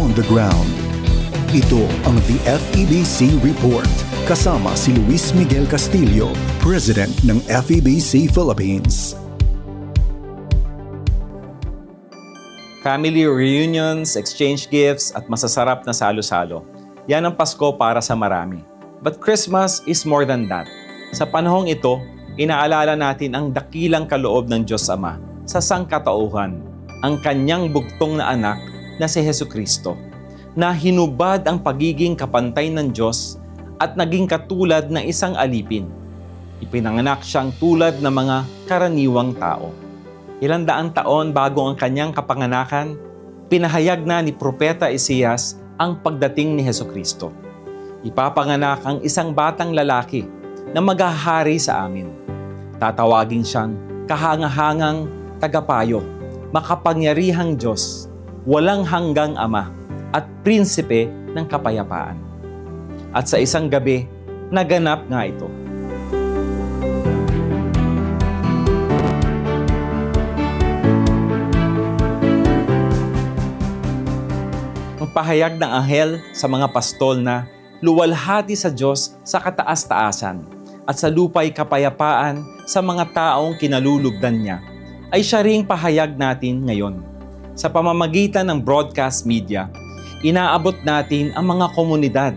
on the ground. Ito ang The FEBC Report kasama si Luis Miguel Castillo, President ng FEBC Philippines. Family reunions, exchange gifts, at masasarap na salo-salo. Yan ang Pasko para sa marami. But Christmas is more than that. Sa panahong ito, inaalala natin ang dakilang kaloob ng Diyos Ama sa sangkatauhan, ang kanyang bugtong na anak na si Heso Kristo, na hinubad ang pagiging kapantay ng Diyos at naging katulad ng isang alipin. Ipinanganak siyang tulad ng mga karaniwang tao. Ilang daang taon bago ang kanyang kapanganakan, pinahayag na ni Propeta Isaias ang pagdating ni Heso Kristo. Ipapanganak ang isang batang lalaki na maghahari sa amin. Tatawagin siyang kahangahangang tagapayo, makapangyarihang Diyos, walang hanggang Ama, at prinsipe ng kapayapaan. At sa isang gabi, naganap nga ito. Ang pahayag ng anghel sa mga pastol na luwalhati sa Diyos sa kataas-taasan at sa lupay kapayapaan sa mga taong kinalulugdan niya ay siya ring pahayag natin ngayon. Sa pamamagitan ng broadcast media, inaabot natin ang mga komunidad,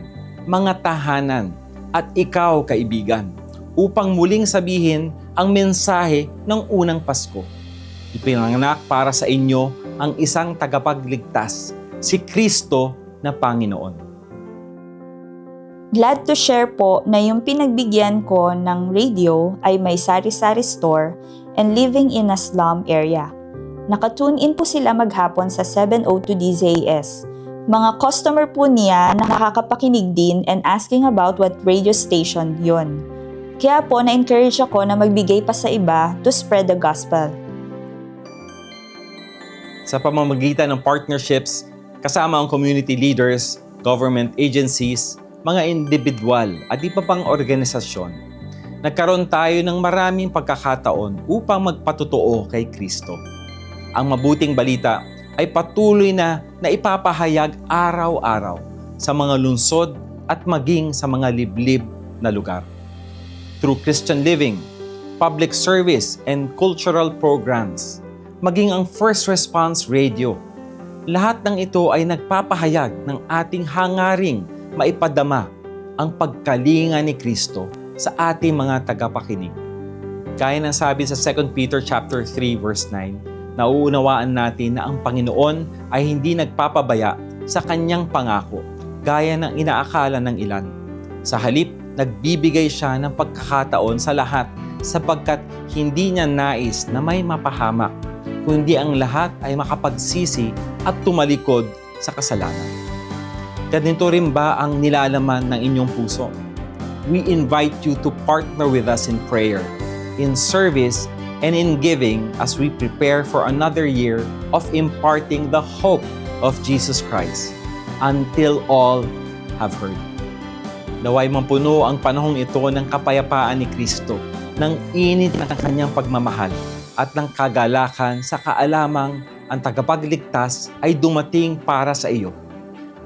mga tahanan, at ikaw, kaibigan, upang muling sabihin ang mensahe ng unang Pasko. Ipinanganak para sa inyo ang isang tagapagligtas, si Kristo na Panginoon. Glad to share po na yung pinagbigyan ko ng radio ay may sari-sari store and living in a slum area. Nakatune in po sila maghapon sa 702 DZAS. Mga customer po niya na nakakapakinig din and asking about what radio station yon. Kaya po na-encourage ako na magbigay pa sa iba to spread the gospel. Sa pamamagitan ng partnerships, kasama ang community leaders, government agencies, mga individual at iba pang organisasyon, nagkaroon tayo ng maraming pagkakataon upang magpatotoo kay Kristo. Ang mabuting balita ay patuloy na naipapahayag araw-araw sa mga lungsod at maging sa mga liblib na lugar. Through Christian living, public service, and cultural programs, maging ang First Response Radio, lahat ng ito ay nagpapahayag ng ating hangaring maipadama ang pagkalinga ni Kristo sa ating mga tagapakinig. Gaya ng sabi sa 2 Peter chapter 3 verse 9, nauunawaan natin na ang Panginoon ay hindi nagpapabaya sa kanyang pangako gaya ng inaakala ng ilan. Sa halip, nagbibigay siya ng pagkakataon sa lahat sapagkat hindi niya nais na may mapahamak, kundi ang lahat ay makapagsisi at tumalikod sa kasalanan. Ganito rin ba ang nilalaman ng inyong puso? We invite you to partner with us in prayer, in service, and in giving as we prepare for another year of imparting the hope of Jesus Christ until all have heard. Naway mampuno ang panahong ito ng kapayapaan ni Kristo, ng init ng kanyang pagmamahal at ng kagalakan sa kaalamang ang tagapagligtas ay dumating para sa iyo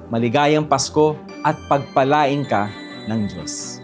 maligayang Pasko at pagpalain ka ng Diyos.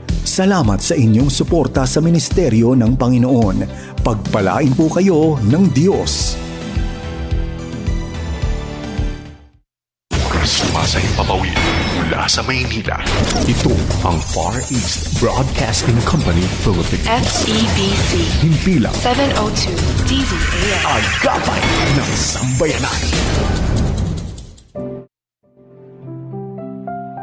Salamat sa inyong suporta sa ministeryo ng Panginoon. Pagpalain po kayo ng Diyos. Sumasayang papawid mula sa Maynila. Ito ang Far East Broadcasting Company Philippines. FEBC Himpilang 702 DZAS. Agapay ng Sambayanan.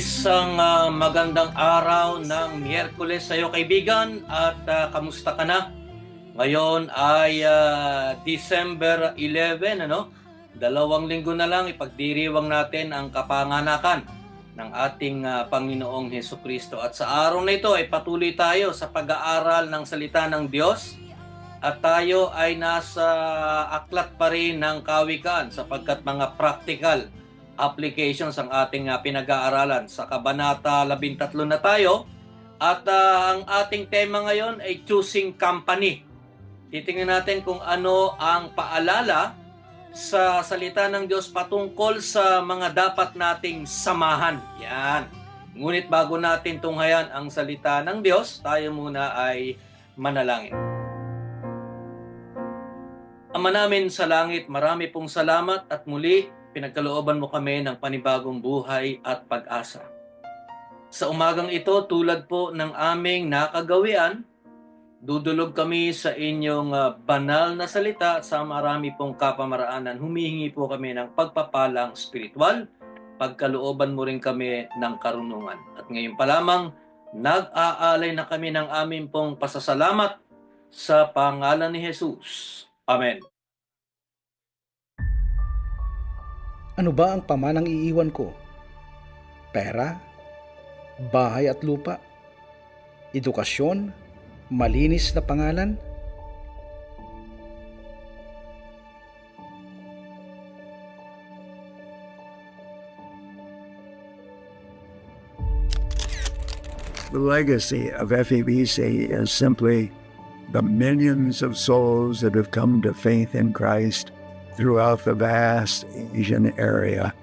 Isang ah, magandang araw ng Miyerkules sa iyo kaibigan at ah, kamusta ka na? Ngayon ay ah, December 11 ano? Dalawang linggo na lang ipagdiriwang natin ang kapanganakan ng ating ah, Panginoong Heso Kristo. At sa araw na ito ay patuloy tayo sa pag-aaral ng salita ng Diyos at tayo ay nasa aklat pa rin ng kawikaan sapagkat mga practical applications ang ating ah, pinag-aaralan. Sa Kabanata 13 na tayo at ah, ang ating tema ngayon ay choosing company. Titingnan natin kung ano ang paalala sa salita ng Diyos patungkol sa mga dapat nating samahan. Yan. Ngunit bago natin tunghayan ang salita ng Diyos, tayo muna ay manalangin. Ama namin sa langit, marami pong salamat at muli pinagkalooban mo kami ng panibagong buhay at pag-asa. Sa umagang ito, tulad po ng aming nakagawian, dudulog kami sa inyong ah, banal na salita sa marami pong kapamaraanan. Humihingi po kami ng pagpapalang spiritual, pagkalooban mo rin kami ng karunungan. At ngayon pa lamang, nag-aalay na kami ng aming pong pasasalamat sa pangalan ni Jesus. Amen. Ano ba ang pamanang iiwan ko? Pera? Bahay at lupa? Edukasyon? Malinis na pangalan? The legacy of FEBC is simply the millions of souls that have come to faith in Christ throughout the vast Asian area.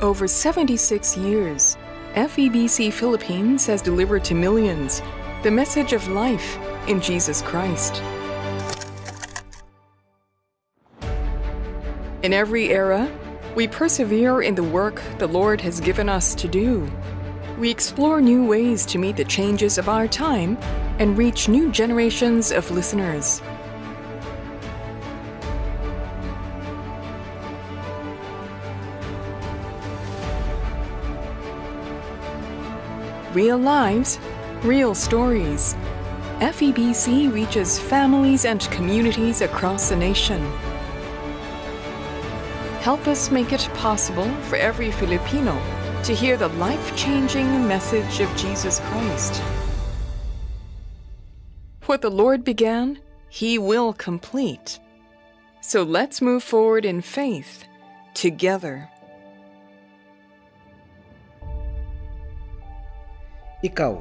Over 76 years, FEBC Philippines has delivered to millions the message of life in Jesus Christ. In every era, we persevere in the work the Lord has given us to do. We explore new ways to meet the changes of our time and reach new generations of listeners. Real lives, real stories. FEBC reaches families and communities across the nation. Help us make it possible for every Filipino to hear the life changing message of Jesus Christ. What the Lord began, He will complete. So let's move forward in faith together. Ikaw,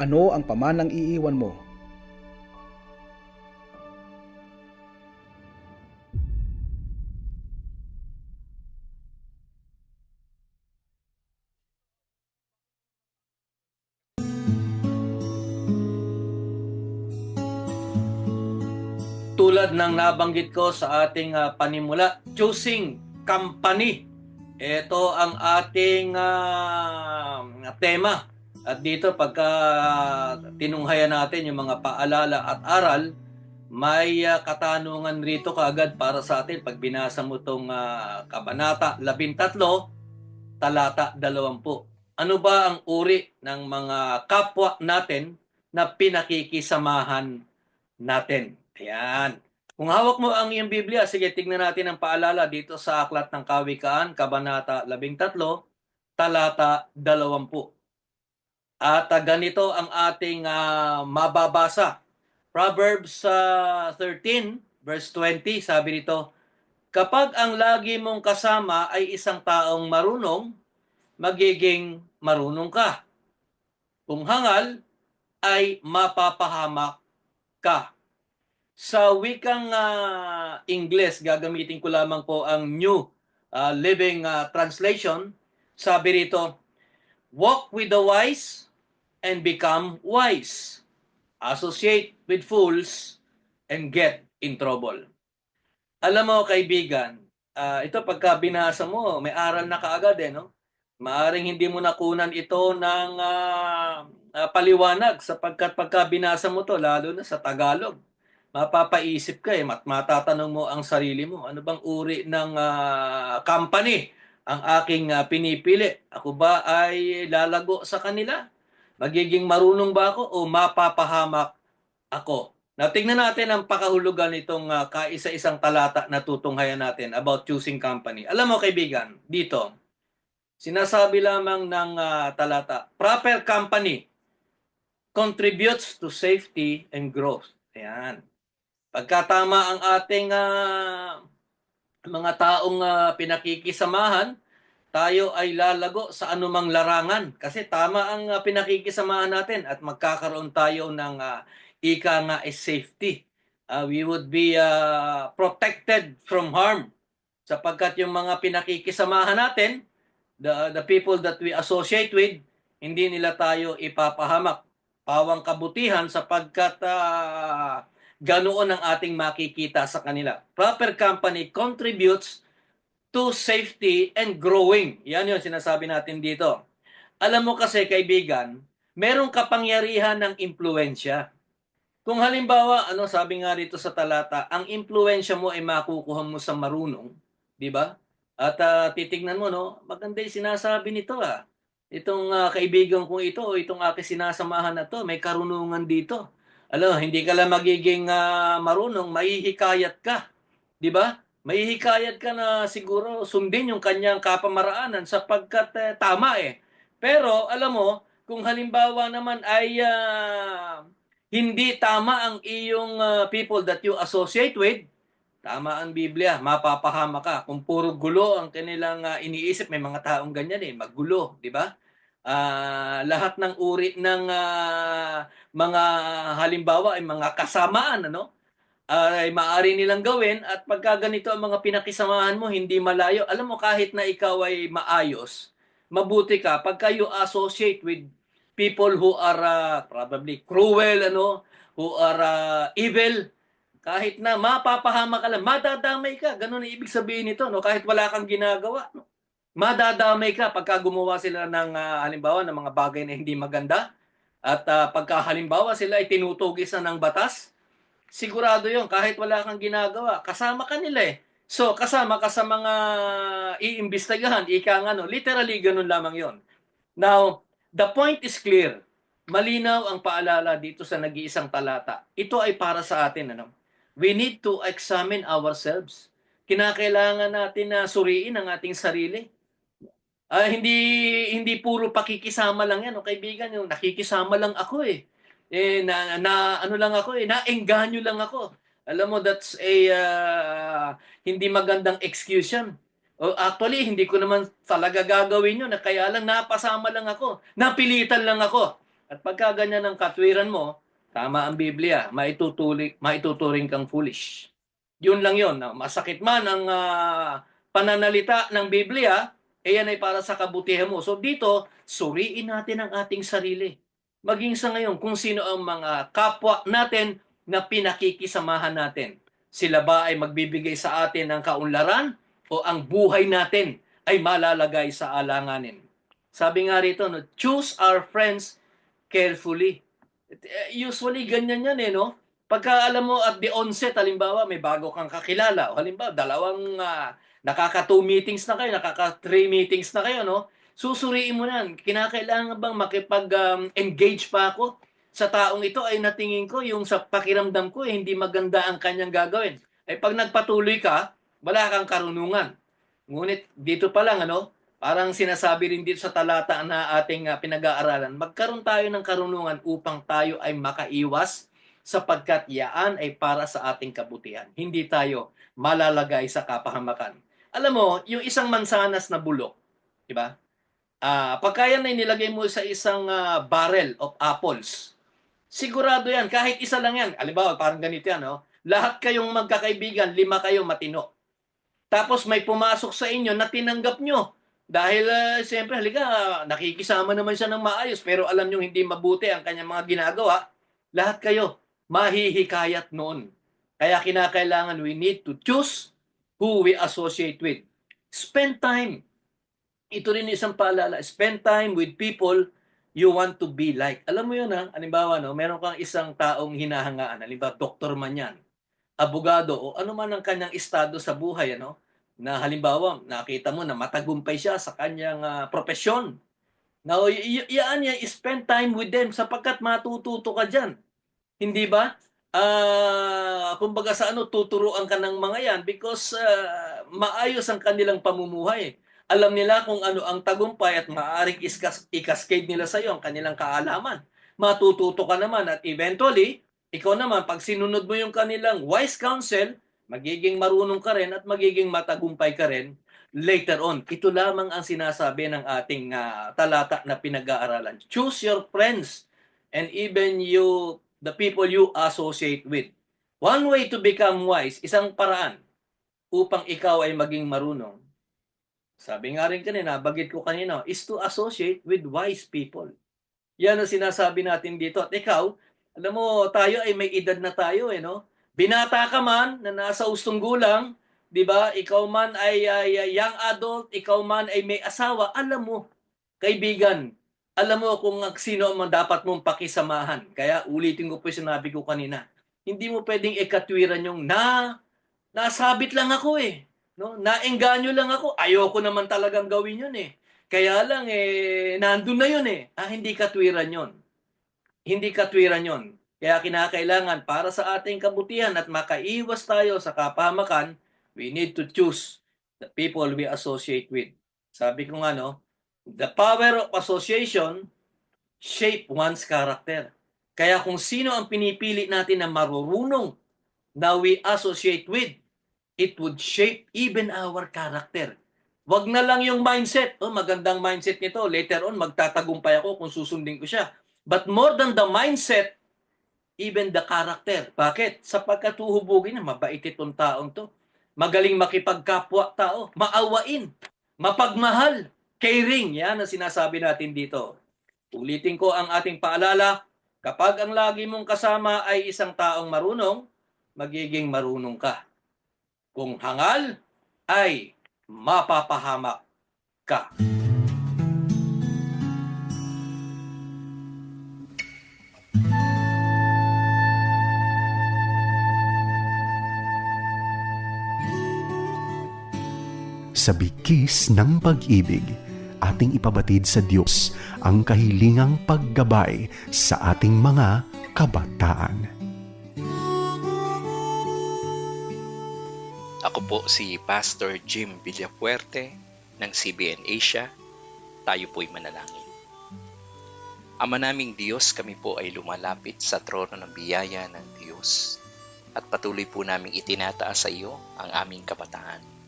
ano ang pamanang iiwan mo? Tulad ng nabanggit ko sa ating ah, panimula, choosing company. Ito ang ating ah, tema. At dito pagka tinunghayan natin yung mga paalala at aral, may ah, katanungan rito kaagad para sa atin pag binasa mo itong Kabanata 13, talata 20. Ano ba ang uri ng mga kapwa natin na pinakikisamahan natin? Ayan. Kung hawak mo ang iyong Biblia, sige, tignan natin ang paalala dito sa Aklat ng Kawikaan, Kabanata 13, talata 20. At ah, ganito ang ating ah, mababasa. Proverbs ah, 13, verse 20, sabi nito, Kapag ang lagi mong kasama ay isang taong marunong, magiging marunong ka. Kung hangal, ay mapapahamak ka. Sa wikang uh, Ingles, gagamitin ko lamang po ang New ah, Living ah, Translation. Sabi rito, Walk with the wise and become wise. Associate with fools and get in trouble. Alam mo, kaibigan, ah, ito pagka binasa mo, may aral na kaagad eh, no? Maaring hindi mo nakunan ito ng ah, ah, paliwanag sapagkat pagka binasa mo to, lalo na sa Tagalog, mapapaisip ka eh, mat matatanong mo ang sarili mo, ano bang uri ng ah, company ang aking ah, pinipili? Ako ba ay lalago sa kanila? Magiging marunong ba ako o mapapahamak ako? Now, tingnan natin ang pakahulugan nitong ah, kaisa-isang talata na tutunghayan natin about choosing company. Alam mo kaibigan, dito, sinasabi lamang ng ah, talata, proper company contributes to safety and growth. Ayan. Pagkatama ang ating ah, mga taong ah, pinakikisamahan, tayo ay lalago sa anumang larangan. Kasi tama ang ah, pinakikisamahan natin at magkakaroon tayo ng ah, ika nga is safety. Ah, we would be ah, protected from harm sapagkat yung mga pinakikisamahan natin, the, the people that we associate with, hindi nila tayo ipapahamak. Pawang kabutihan sapagkat ah, ganoon ang ating makikita sa kanila. Proper company contributes to safety and growing. Yan yung sinasabi natin dito. Alam mo kasi kaibigan, merong kapangyarihan ng impluensya. Kung halimbawa, ano sabi nga rito sa talata, ang impluensya mo ay makukuha mo sa marunong, di ba? At ah, titignan mo, no, maganda yung sinasabi nito ah. Itong ah, kaibigan kong ito, itong aking sinasamahan na to, may karunungan dito. Alam, hindi ka lang magiging ah, marunong, mahihikayat ka. Di ba? Mahihikayat ka na siguro sundin yung kanyang kapamaraanan sapagkat eh, tama eh. Pero alam mo, kung halimbawa naman ay ah, hindi tama ang iyong ah, people that you associate with, tama ang Biblia, mapapahama ka. Kung puro gulo ang kanilang ah, iniisip, may mga taong ganyan eh, maggulo, di ba? Ah, lahat ng uri ng ah, mga halimbawa ay mga kasamaan ano ay maaari nilang gawin at pagka ganito ang mga pinakisamahan mo hindi malayo. Alam mo kahit na ikaw ay maayos mabuti ka pagka you associate with people who are ah, probably cruel ano who are ah, evil kahit na mapapahama ka lang madadamay ka. Ganun ang ibig sabihin nito no? Kahit wala kang ginagawa no? madadamay ka pagka gumawa sila ng ah, halimbawa ng mga bagay na hindi maganda at ah, pagka halimbawa sila ay tinutugis ng batas, sigurado yon kahit wala kang ginagawa, kasama ka nila eh. So, kasama ka sa mga iimbestigahan, ika nga no, literally ganun lamang yon. Now, the point is clear. Malinaw ang paalala dito sa nag-iisang talata. Ito ay para sa atin. Ano? We need to examine ourselves. Kinakailangan natin na suriin ang ating sarili. Ah, hindi hindi puro pakikisama lang 'yan, o kaibigan, yung nakikisama lang ako eh. Eh na, na ano lang ako eh, naengganyo lang ako. Alam mo that's a ah, hindi magandang excuse 'yan. O actually, hindi ko naman talaga gagawin 'yun, na kaya lang napasama lang ako. Napilitan lang ako. At pagka ganyan ang katwiran mo, tama ang Biblia, maituturing maituturing kang foolish. Yun lang 'yon. Masakit man ang ah, pananalita ng Biblia, eh yan ay para sa kabutihan mo. So dito, suriin natin ang ating sarili. Maging sa ngayon, kung sino ang mga kapwa natin na pinakikisamahan natin. Sila ba ay magbibigay sa atin ng kaunlaran o ang buhay natin ay malalagay sa alanganin? Sabi nga rito, no, choose our friends carefully. Eh, Usually, ganyan yan eh, no? Pagka alam mo at the onset, halimbawa, may bago kang kakilala, o halimbawa, dalawang ah, nakaka two meetings na kayo, nakaka three meetings na kayo, no? Susuriin mo na, kinakailangan bang makipag-engage pa ako sa taong ito ay natingin ko yung sa pakiramdam ko eh, hindi maganda ang kanyang gagawin. Ay pag nagpatuloy ka, wala kang karunungan. Ngunit dito pa lang ano, parang sinasabi rin dito sa talata na ating ah, pinag-aaralan, magkaroon tayo ng karunungan upang tayo ay makaiwas sapagkat yaan ay para sa ating kabutihan. Hindi tayo malalagay sa kapahamakan. Alam mo, yung isang mansanas na bulok, di ba? Ah, pagka yan ay nilagay mo sa isang ah, barrel of apples, sigurado yan, kahit isa lang yan. Halimbawa, parang ganito yan, no? Lahat kayong magkakaibigan, lima kayo matino. Tapos may pumasok sa inyo na tinanggap nyo. Dahil, uh, siyempre, halika, nakikisama naman siya ng maayos, pero alam nyo hindi mabuti ang kanyang mga ginagawa. Lahat kayo, mahihikayat noon. Kaya kinakailangan we need to choose who we associate with. Spend time. ito rin isang paalala. Spend time with people you want to be like. Alam mo yun ha, halimbawa no, meron kang isang taong hinahangaan, halimbawa doktor man yan, abogado o ano man ang kanyang estado sa buhay ano, na halimbawa nakita mo na matagumpay siya sa kanyang ah, profesyon. Now, y- y- niya, spend time with them sapagkat matututo ka dyan. Hindi ba? Ah, kumbaga sa ano, tuturuan ka ng mga yan because ah, maayos ang kanilang pamumuhay. Alam nila kung ano ang tagumpay at maaaring iskas, i-cascade nila sa iyo ang kanilang kaalaman. Matututo ka naman at eventually, ikaw naman, pag sinunod mo yung kanilang wise counsel, magiging marunong ka rin at magiging matagumpay ka rin later on. Ito lamang ang sinasabi ng ating ah, talata na pinag-aaralan. Choose your friends and even you, the people you associate with. One way to become wise, isang paraan upang ikaw ay maging marunong. Sabi nga rin kanina, bagit ko kanina, is to associate with wise people. Yan ang sinasabi natin dito. At ikaw, alam mo, tayo ay may edad na tayo, eh, no? Binata ka man, na nasa ustong gulang, di ba? Ikaw man ay, ay, ay young adult, ikaw man ay may asawa, alam mo, kaibigan, alam mo kung sino ang dapat mong pakisamahan. Kaya ulitin ko po yung sinabi ko kanina. Hindi mo pwedeng ikatwiran yung na, nasabit lang ako eh. No? Naengganyo lang ako. Ayoko naman talagang gawin yun eh. Kaya lang eh, nandun na yun eh. Ah, hindi katwiran yun. Hindi katwiran yun. Kaya kinakailangan para sa ating kabutihan at makaiwas tayo sa kapahamakan, we need to choose the people we associate with. Sabi ko nga no, the power of association shape one's character. Kaya kung sino ang pinipili natin na marurunong na we associate with, it would shape even our character. Wag na lang yung mindset. Oh, magandang mindset nito. Later on, magtatagumpay ako kung susundin ko siya. But more than the mindset, even the character. Bakit? Sapagkat huhubugin na mabait itong taong to. Magaling makipagkapwa tao. Maawain. Mapagmahal. Caring. Yan ang sinasabi natin dito. Ulitin ko ang ating paalala. Kapag ang lagi mong kasama ay isang taong marunong, magiging marunong ka. Kung hangal, ay mapapahamak ka. Sa bigkis ng pag-ibig, ating ipabatid sa Diyos ang kahilingang paggabay sa ating mga kabataan. Ako po si Pastor Jim Villafuerte ng CBN Asia. Tayo po'y manalangin. Ama naming Diyos, kami po ay lumalapit sa trono ng biyaya ng Diyos at patuloy po naming itinataas sa iyo ang aming kabataan.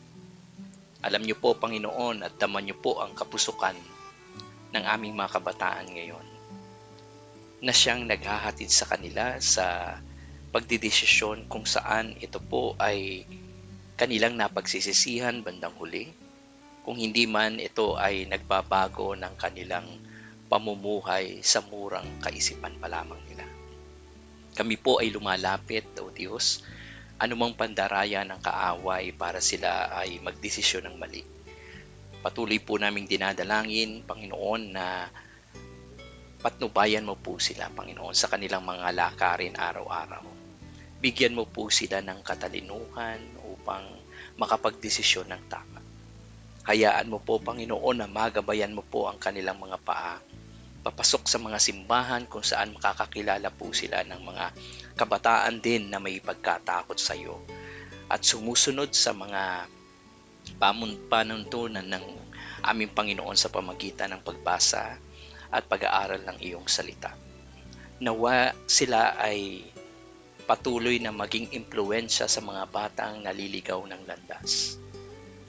Alam niyo po, Panginoon, at daman niyo po ang kapusukan ng aming mga kabataan ngayon na siyang naghahatid sa kanila sa pagdidesisyon kung saan ito po ay kanilang napagsisisihan bandang huli. Kung hindi man ito ay nagbabago ng kanilang pamumuhay sa murang kaisipan pa lamang nila. Kami po ay lumalapit, O Diyos, anumang pandaraya ng kaaway para sila ay magdesisyon ng mali. Patuloy po naming dinadalangin, Panginoon, na patnubayan mo po sila, Panginoon, sa kanilang mga lakarin araw-araw. Bigyan mo po sila ng katalinuhan upang makapagdesisyon ng tama. Hayaan mo po, Panginoon, na magabayan mo po ang kanilang mga paa papasok sa mga simbahan kung saan makakakilala po sila ng mga kabataan din na may pagkatakot sa iyo at sumusunod sa mga pamunpanuntunan ng aming Panginoon sa pamagitan ng pagbasa at pag-aaral ng iyong salita. Nawa sila ay patuloy na maging impluensya sa mga batang naliligaw ng landas.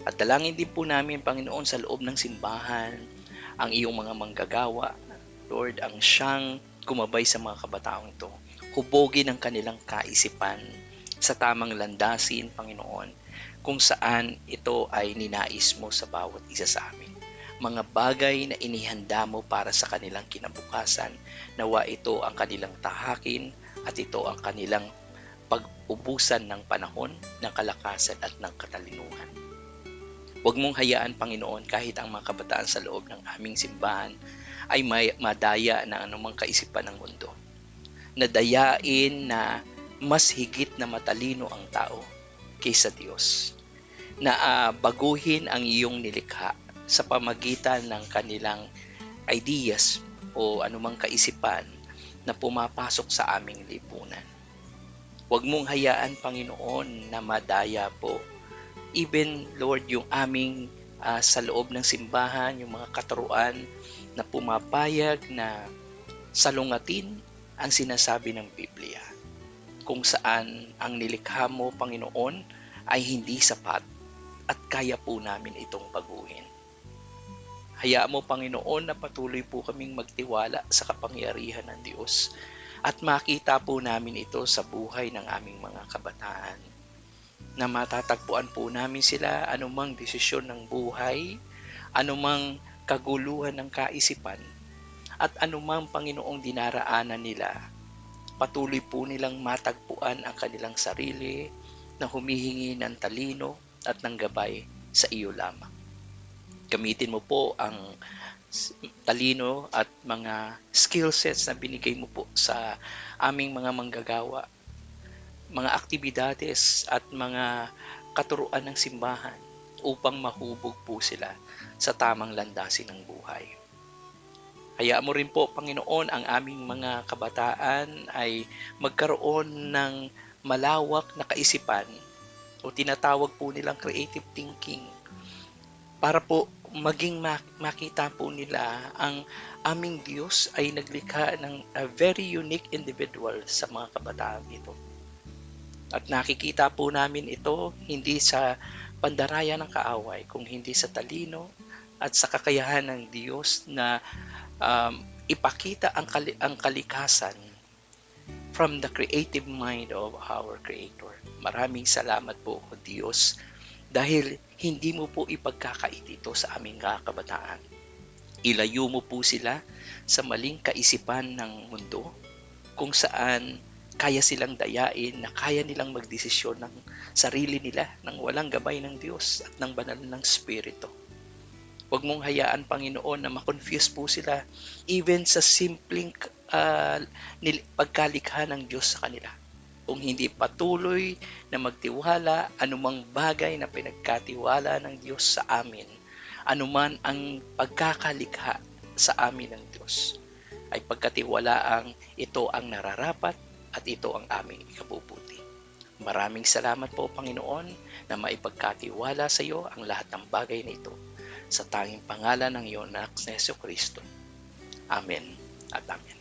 At dalangin din po namin, Panginoon, sa loob ng simbahan, ang iyong mga manggagawa, Lord, ang siyang kumabay sa mga kabataong ito. Hubogin ang kanilang kaisipan sa tamang landasin, Panginoon, kung saan ito ay ninais mo sa bawat isa sa amin. Mga bagay na inihanda mo para sa kanilang kinabukasan, nawa ito ang kanilang tahakin at ito ang kanilang pag-ubusan ng panahon, ng kalakasan at ng katalinuhan. Huwag mong hayaan, Panginoon, kahit ang mga kabataan sa loob ng aming simbahan ay may madaya ng anumang kaisipan ng mundo. Nadayain na mas higit na matalino ang tao kaysa Diyos. Na ah, baguhin ang iyong nilikha sa pamagitan ng kanilang ideas o anumang kaisipan na pumapasok sa aming lipunan. Huwag mong hayaan, Panginoon, na madaya po. Even, Lord, yung aming ah, sa loob ng simbahan, yung mga katuruan na pumapayag na salungatin ang sinasabi ng Biblia. Kung saan ang nilikha mo, Panginoon, ay hindi sapat at kaya po namin itong baguhin. Hayaan mo, Panginoon, na patuloy po kaming magtiwala sa kapangyarihan ng Diyos at makita po namin ito sa buhay ng aming mga kabataan. Na matatagpuan po namin sila anumang desisyon ng buhay, anumang kaguluhan ng kaisipan, at anumang Panginoong dinaraanan nila, patuloy po nilang matagpuan ang kanilang sarili na humihingi ng talino at ng gabay sa iyo lamang. Gamitin mo po ang talino at mga skill sets na binigay mo po sa aming mga manggagawa, mga aktibidades at mga katuruan ng simbahan upang mahubog po sila sa tamang landasin ng buhay. Hayaan mo rin po, Panginoon, ang aming mga kabataan ay magkaroon ng malawak na kaisipan o tinatawag po nilang creative thinking para po maging mak- makita po nila ang aming Diyos ay naglikha ng a very unique individual sa mga kabataan ito. At nakikita po namin ito hindi sa pandaraya ng kaaway, kung hindi sa talino at sa kakayahan ng Diyos na um, ipakita ang, kali- ang kalikasan from the creative mind of our Creator. Maraming salamat po, O Diyos, dahil hindi mo po ipagkakait ito sa aming kabataan. Ilayo mo po sila sa maling kaisipan ng mundo kung saan kaya silang dayain na kaya nilang magdesisyon ng sarili nila nang walang gabay ng Diyos at ng banal ng Espiritu. Huwag mong hayaan, Panginoon, na makonfuse po sila even sa simpleng nil- pagkalikha ng Diyos sa kanila. Kung hindi patuloy na magtiwala anumang bagay na pinagkatiwala ng Diyos sa amin, anuman ang pagkakalikha sa amin ng Diyos, ay pagkatiwalaang ito ang nararapat at ito ang aming ikabubuti. Maraming salamat po, Panginoon, na maipagkatiwala sa iyo ang lahat ng bagay na ito sa tanging pangalan ng iyong anak na Yesu Kristo. Amen at Amen.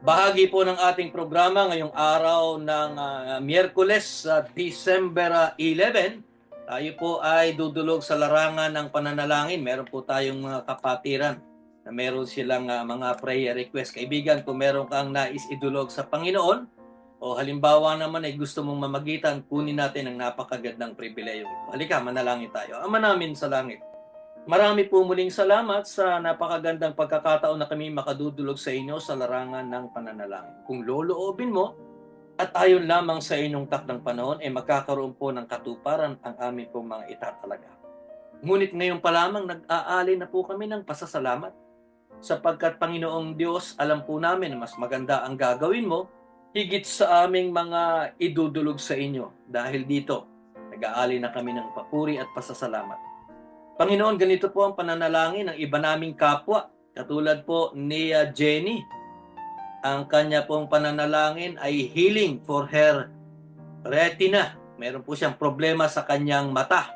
Bahagi po ng ating programa ngayong araw ng ah, Miyerkules sa December ah, 11. Tayo po ay dudulog sa larangan ng pananalangin. Meron po tayong mga kapatiran na meron silang ah, mga prayer request. Kaibigan, kung meron kang nais idulog sa Panginoon o halimbawa naman ay gusto mong mamagitan, kunin natin ang napakagandang pribileyo ito. Halika, manalangin tayo. Ama namin sa langit, Marami po muling salamat sa napakagandang pagkakataon na kami makadudulog sa inyo sa larangan ng pananalangin. Kung loloobin mo at ayon lamang sa inyong takdang panahon, ay magkakaroon po ng katuparan ang amin pong mga itatalaga. Ngunit ngayon pa lamang nag-aali na po kami ng pasasalamat sapagkat Panginoong Diyos, alam po namin na mas maganda ang gagawin mo higit sa aming mga idudulog sa inyo. Dahil dito, nag-aali na kami ng papuri at pasasalamat. Panginoon, ganito po ang pananalangin ng iba naming kapwa. Katulad po ni Jenny. Ang kanya pong pananalangin ay healing for her retina. Meron po siyang problema sa kanyang mata.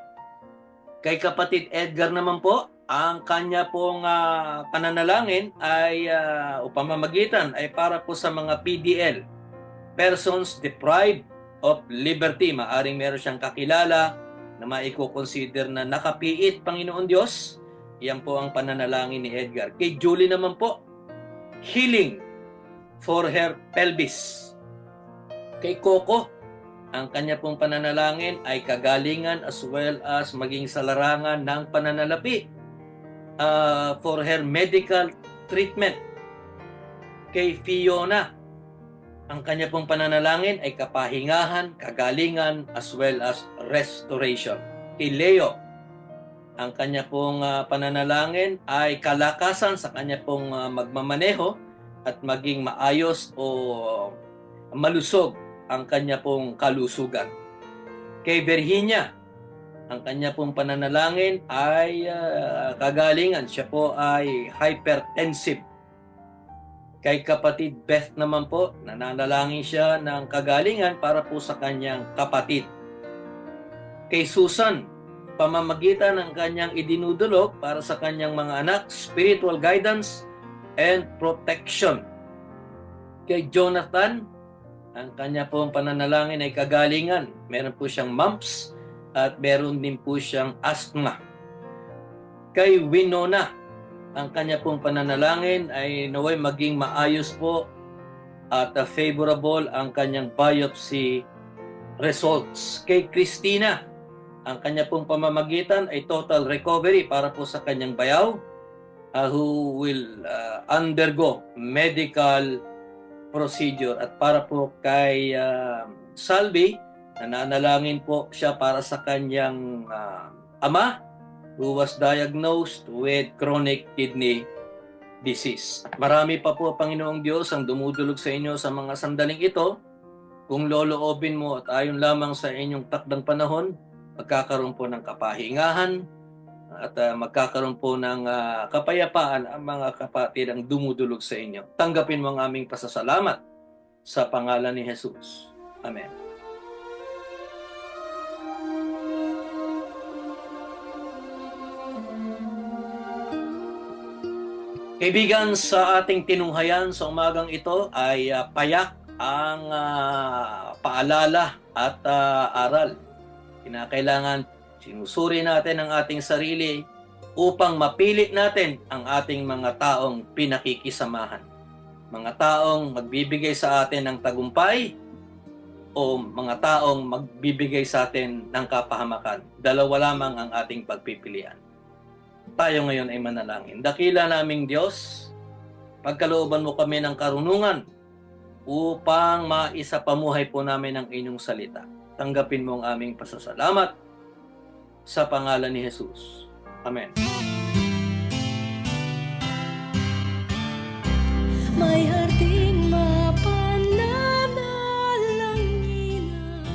Kay kapatid Edgar naman po, ang kanya pong ah, pananalangin ay uh, o pamamagitan ay para po sa mga PDL, persons deprived of liberty. Maaring meron siyang kakilala na maiko-consider na nakapiit, Panginoon Diyos. Yan po ang pananalangin ni Edgar. Kay Julie naman po, healing for her pelvis. Kay Coco, ang kanya pong pananalangin ay kagalingan as well as maging sa larangan ng pananalapi uh, for her medical treatment. Kay Fiona, Ang kanya pong pananalangin ay kapahingahan, kagalingan, as well as restoration. Kay Leo, ang kanya pong ah, pananalangin ay kalakasan sa kanya pong ah, magmamaneho at maging maayos o malusog ang kanya pong kalusugan. Kay Virginia, ang kanya pong pananalangin ay ah, kagalingan. Siya po ay hypertensive. Kay kapatid Beth naman po, nananalangin siya ng kagalingan para po sa kanyang kapatid. Kay Susan, pamamagitan ng kanyang idinudulog para sa kanyang mga anak, spiritual guidance and protection. Kay Jonathan, ang kanya pong pananalangin ay kagalingan. Meron po siyang mumps at meron din po siyang asthma. Kay Winona, ang kanya pong pananalangin ay naway maging maayos po at uh, favorable ang kanyang biopsy results. Kay Christina, ang kanya pong pamamagitan ay total recovery para po sa kanyang bayaw uh, who will uh, undergo medical procedure at para po kay uh, Salvi nananalangin po siya para sa kanyang uh, ama who was diagnosed with chronic kidney disease. Marami pa po, Panginoong Diyos, ang dumudulog sa inyo sa mga sandaling ito. Kung loloobin mo at ayon lamang sa inyong takdang panahon, magkakaroon po ng kapahingahan at uh, magkakaroon po ng uh, kapayapaan ang mga kapatid ang dumudulog sa inyo. Tanggapin mo ang aming pasasalamat sa pangalan ni Jesus. Amen. Kaibigan, sa ating tinunghayan sa umagang ito ay uh, payak ang uh, paalala at uh, aral. Kinakailangan sinusuri natin ang ating sarili upang mapili natin ang ating mga taong pinakikisamahan. Mga taong magbibigay sa atin ng tagumpay o mga taong magbibigay sa atin ng kapahamakan. Dalawa lamang ang ating pagpipilian tayo ngayon ay manalangin. Dakila naming Diyos, pagkalooban mo kami ng karunungan upang maisapamuhay po namin ang inyong salita. Tanggapin mo ang aming pasasalamat sa pangalan ni Jesus. Amen. May harding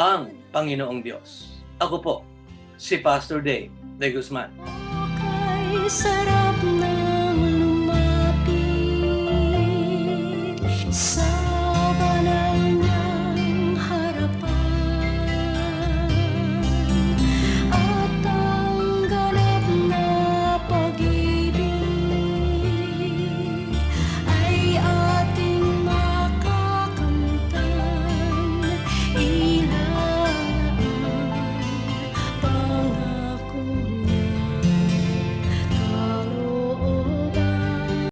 ang Panginoong Diyos. Ako po, si Pastor Dave De Guzman. Sarap ng lumapit sa